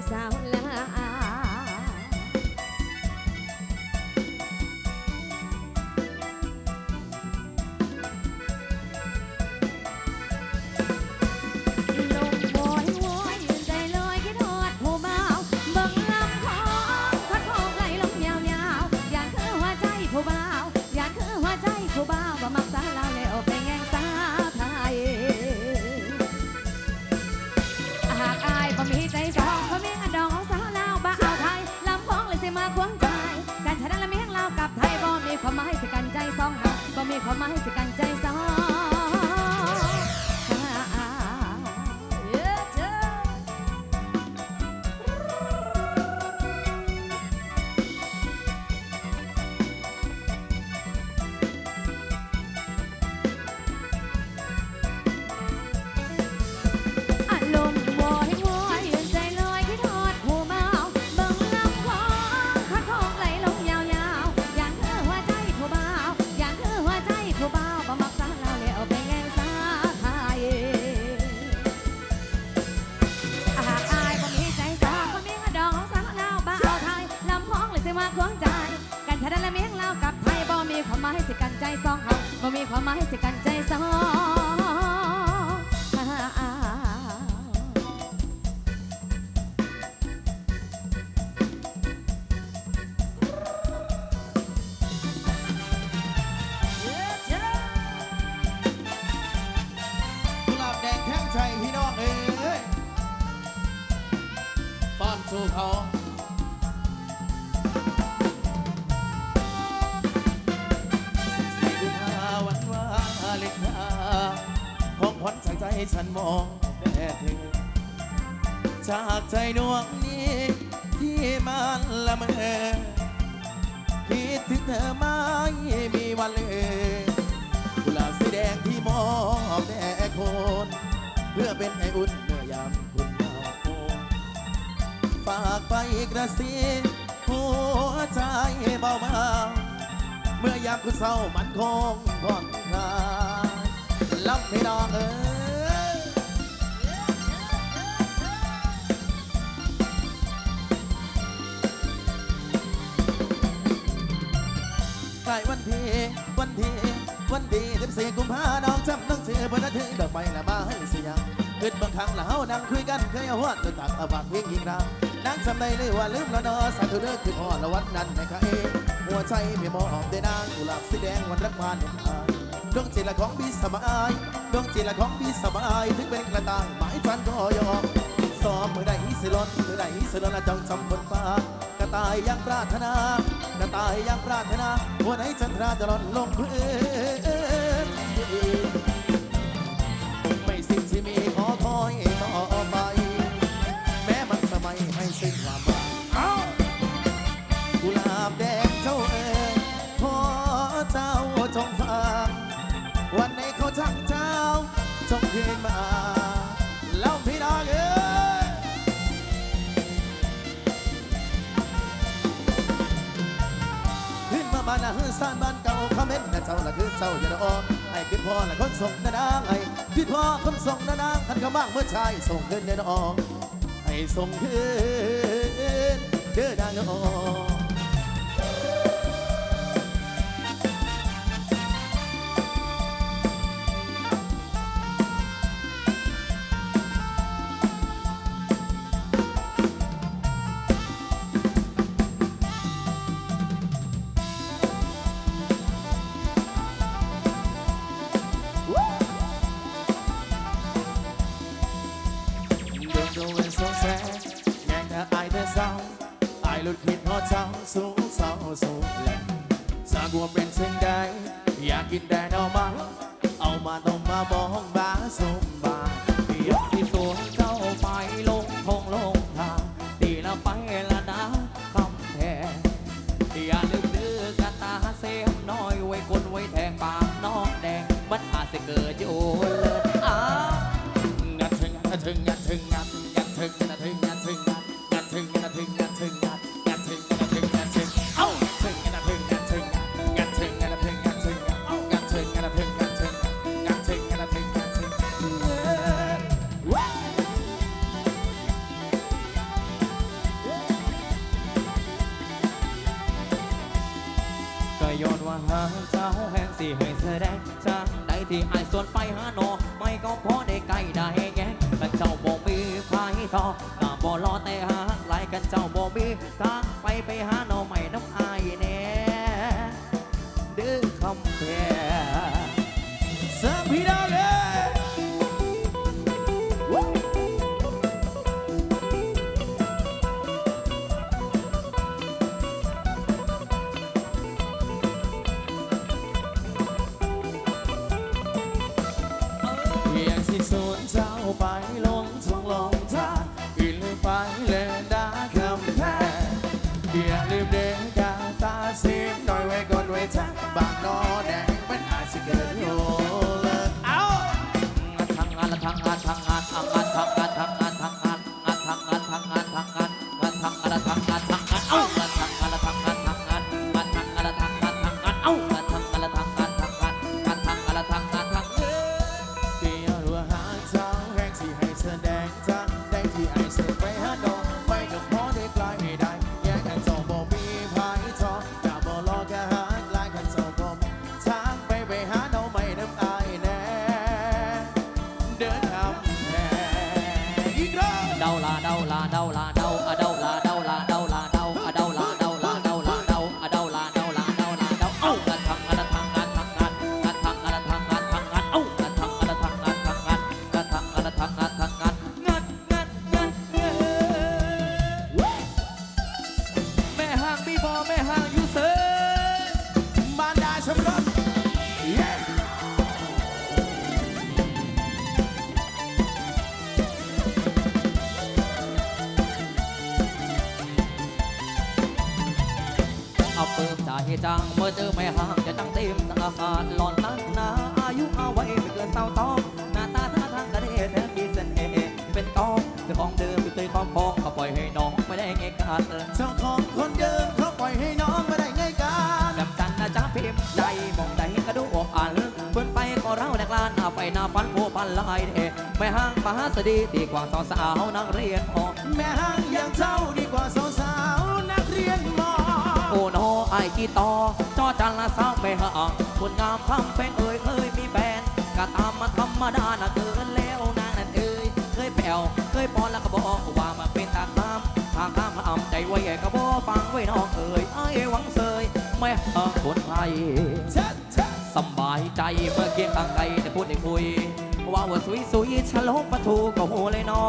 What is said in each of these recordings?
casal. สู่เขาสีกุมภาวันวาเลนไทน์ของขวัญจากใจฉันมองแต่เธอ จากใจดวงนี้ที่มันละเมอคิดถึงเธอไม่มีวันเลยกุหลาบสีแดงที่มอบแด่คน เพื่อเป็นไออุ่นเมื่อยามคุณเหงาฝากไปกระซิบหัวใจเบาๆเมื่อยามคุณเศร้ามันคงผ่อนคลายลำไม่ดองเอ้ยใกล้วันทีวันทีวันดีเต็มสี่กุมภาน้องจำต้องเชื่อพนันถึงดอกไม้ละมาให้เสียงเกิดบางครั้งละเฮานั่งคุยกันเคยเอาวัดตักอาปากเพียงอีกราว นั่งจำได้เลยว่าลืมแล้วเนอสาธุเด้อคือพ่อละวันนั้นในข้าเองหัวใจไม่มองได้นางกุหลาบสีแดงวันรักวานเนี่ยทายดวงจิตละของพี่สบายดวงจิตละของพี่สบายถึงเป็นกระต่ายหมายฟันก็ยอมซ้อมเมื่อใดสิลนมือใดสิลนละจ้องจำบนฟ้ากระต่ายยังปรารถนากระต่ายยังปรารถนาหัวไหนจันทราจะหล่นลงพื้น คืนมาแล้วพี่น้องเอ้ยขึ้นมาบ้านนาฮือสานบ้านเก่าคอมเมนนะเจ้าละคือเจ้าอย่าดอกไอ้ขึ้นพ่อละคนส่งนะนางไอ้ขึ้นพ่อคนส่งนะนางท่านก็บ้างเมื่อชายส่งขึ้นเด้อน้องไอ้ส่งขึ้นเด้อนางน้อง แสงแงงแต่อายแต่เศร้าอายหลุดคิดพอเจ้าสูงเศร้าสูงแหลงสากลัวเป็นเช่นใดอยากกินแต่เอามา เอามาต้องมาบอก ไปไปหาโนใหม่น้ำอา เจ้าของคนเดิมเขาปล่อยให้น้องมาได้ไงกันจำจันนะจ๊ะพิมพ์ใจมองใดก็ดูอกอันเพื่อนไปก็เราแดกลานเอาไปหน้าพันโพพันลายเดไม่ห่างมหาสดีดีกว่าสาวสาวๆนักเรียนหอแม่ห้างอย่างเจ้าดีกว่าสาวๆนักเรียนมอโอ้โนไอ้กีตอจอจันละสาวไปห่างคนงามคำแพงเอ่ยเคยมีแฟนก็ตามมาธรรมดานะเกินแล้วนางนั่นเอ่ยเคยแผ่วเคยปอนแล้วก็บอกว่ามาเป็นตาข้าม ทางข้ามมาอ่ำใจไว้ก็บอกฟังไว้น้องเอ่ยไอ้หวังเสยไม่เออคนไทยชัดชัดสำบายใจเมื่อเกียงต่างไกลแต่พูดได้คุยว่าว่าสุยสุยฉลองประตูก็โหเลยเนอ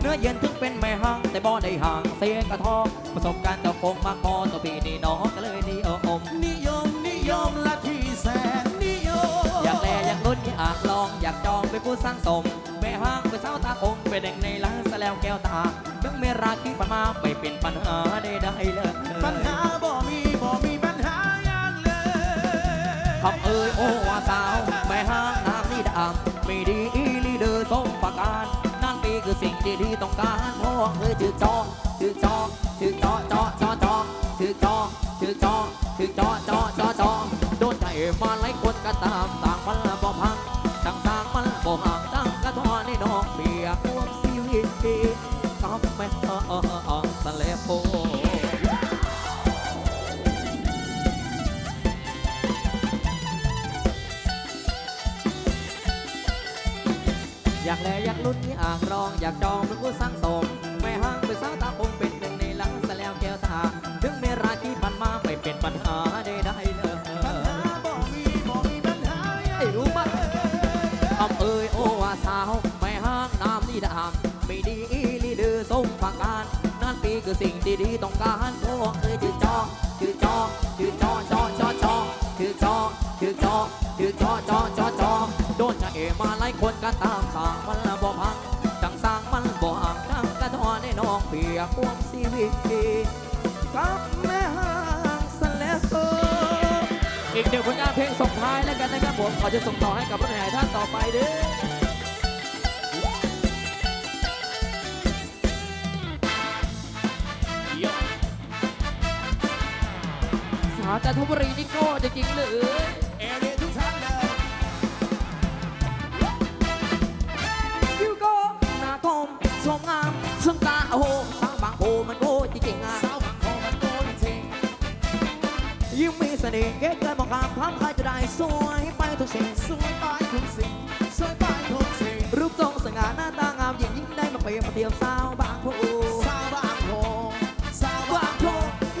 เนื้อเย็นถึงเป็นแม่ห้างแต่บ่ได้ห่างเสียกระทอประสบการณ์เจ้าคงมากพอตัวพี่นี่น้องก็เลยนี่เอออมนิยมนิยมละที่แสนนิยมอยากแลอยากลุ้นอยากลองอยากจองไปนผู้สร้างสมแม่ ห้างเป็นสาวตาคงเป็นเด็กในร้านแสแล้วแก้วตาถึงเมราคิดปันมาไม่เป็นปัญหาได้ได้เลยปัญหาบ่มีบ่มีปัญหาอย่างเลยคำเอ่ยโอ้ว่าสาวแม่ห้างน้ำนี่ดำไม่ดีอีลีเดอร์สมประการนั่นปีคือสิ่งที่ดีต้องการเพราะว่าเอ่ยชื่อจอชื่อจอชื่อจอจอจอจอชื่อจอชื่อจอชื่อจอ รองอยากจองเป็นผู้สร้างสม ไม่ห่างไปสาวตาคงเป็นหนึ่งในหลังสแล้วแก้วตาถึงเมราที่พันมาไม่เป็นปัญหาใดได้เลยปัญหาบ่มีบ่มีปัญหาอย่างไอ้รู้มั้ยคำเอ่ยโอ้ว่าสาวไม่ห่างน้ำนี่ดำไม่ดีอีลีดือสมผักการนั่นปีคือสิ่งที่ดีต้องการพวกเอ่ยจือจอจือจอจือจอจอจอจอจือจอจือจอจือจอจอจอจอโดนจะเอมาหลายคนก็ตามสั่งมัน อได้น้องเปียกพวงชีวิตกับแม่ห่างสะแล้วอออีกหนึ่งผลงานเพลงส่งท้ายแล้วกันนะครับผมขอจะส่งต่อให้กับผู้ใหญ่ท่านต่อไปเด้อสาวจันทบุรีนี่โก้จริงเลยเอ มันโก้จริงๆอะสาวบางโพมันโกนจริงยิ่งมีเสน่ห์เก๋เกินมองข้ามพร้ำใครจะได้สวยไปทุกสิ่งสวยไปทุกสิ่งสวยไปทุกสิ่งรูปทรงสง่าหน้าตางามยิ่งยิ่งได้มาเปรียบมาเทียบสาวบางโพสาวบางโพสาวบางโพ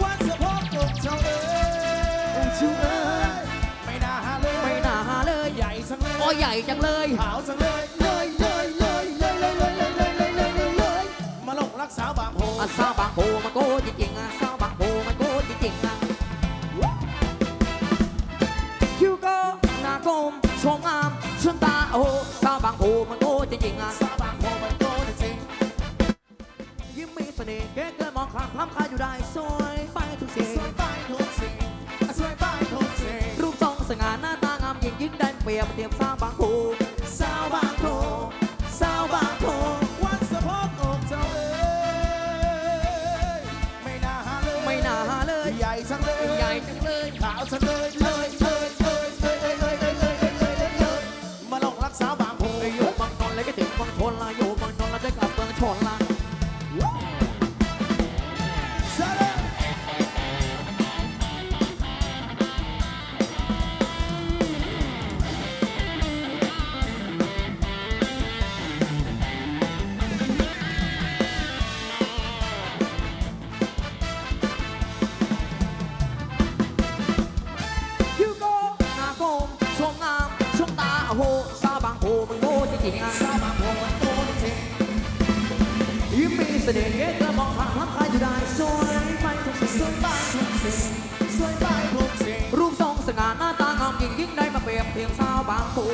วัดสะโพกอกเจ้าเอ๋ยชูเอ๋ยไม่น่าหาเลยไม่น่าหาเลยใหญ่จังเลยโอ้ใหญ่จังเลยขาวจังเลยเลยเลย กสาวบางโพอะสาวบางโพมันโก้จริงๆอะสาวบางโพมันโก้จริงๆอะคิวก้หน้าคมสวงงามชื่องตาโอ้สาวบางโพมันโก้จริงๆอะสาวบางโพมันโกนจริงยิ่งมีเสน่ห์เก๋เกินมองข้ามพรำครอยู่ได้สวยไปทุกสิ่งสวยไปทุกสิ่งสวยไปทุกสิ่งรูปทรงสง่าหน้าตางามยิ่งยิ่งได้เปรียบเทียบสาวบางโพ today. สน่ห์เก๋เกินมองข้ามพร้ำใครอยู่ได้สวยไปทุกสิ่งสวยไปทุกสิ่งสวยไปทุกสิ่งรูปทรงสง่าหน้าตางามยิ่งยิ่งได้มาเปรียบเทียบสาวบางปู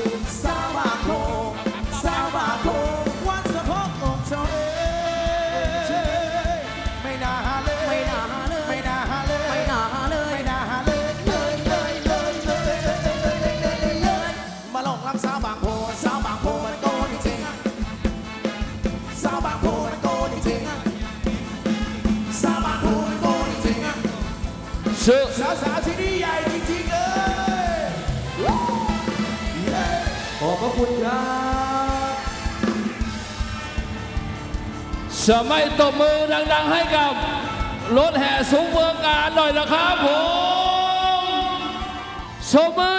จะไม่ตบมือดัง ๆ ให้กับรถแห่สูงเมืองการหน่อยนะครับผมสมมือ